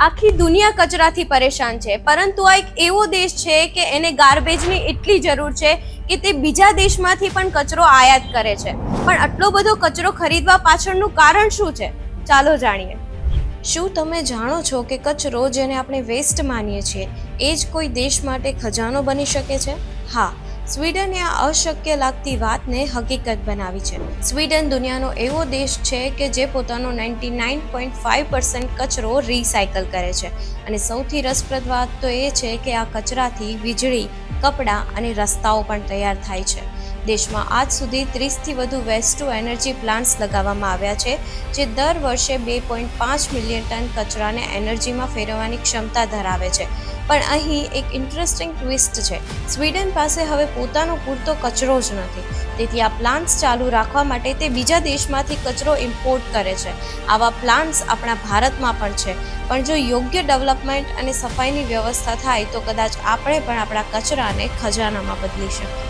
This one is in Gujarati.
આખી દુનિયા કચરાથી પરેશાન છે. પરંતુ આ એક એવો દેશ છે કે એને ગાર્બેજની એટલી જરૂર છે કે તે બીજા દેશમાંથી પણ કચરો આયાત કરે છે. પણ આટલો બધો કચરો ખરીદવા પાછળનું કારણ શું છે? ચાલો જાણીએ. શું તમે જાણો છો કે કચરો જેને આપણે વેસ્ટ માનીએ છીએ, એ જ કોઈ દેશ માટે ખજાનો બની શકે છે? હા સ્વીડને આ અશક્ય લાગતી વાતને હકીકત બનાવી છે. સ્વીડન દુનિયાનો એવો દેશ છે કે જે પોતાનો ninety nine point five percent કચરો રિસાયકલ કરે છે. અને સૌથી રસપ્રદ વાત તો એ છે કે આ કચરાથી વીજળી, કપડાં અને રસ્તાઓ પણ તૈયાર થાય છે. દેશમાં આજ સુધી ત્રીસથી વધુ વેસ્ટ ટુ એનર્જી પ્લાન્ટ્સ લગાવવામાં આવ્યા છે, જે દર વર્ષે બે પોઈન્ટ પાંચ મિલિયન ટન કચરાને એનર્જીમાં ફેરવવાની ક્ષમતા ધરાવે છે. પણ અહીં એક ઇન્ટરેસ્ટિંગ ટ્વિસ્ટ છે, સ્વીડન પાસે હવે પોતાનો પૂરતો કચરો જ નથી. તેથી આ પ્લાન્ટ્સ ચાલુ રાખવા માટે તે બીજા દેશમાંથી કચરો ઇમ્પોર્ટ કરે છે. આવા પ્લાન્ટ્સ આપણા ભારતમાં પણ છે. પણ જો યોગ્ય ડેવલપમેન્ટ અને સફાઈની વ્યવસ્થા થાય તો કદાચ આપણે પણ આપણા કચરાને ખજાનામાં બદલી શકીએ.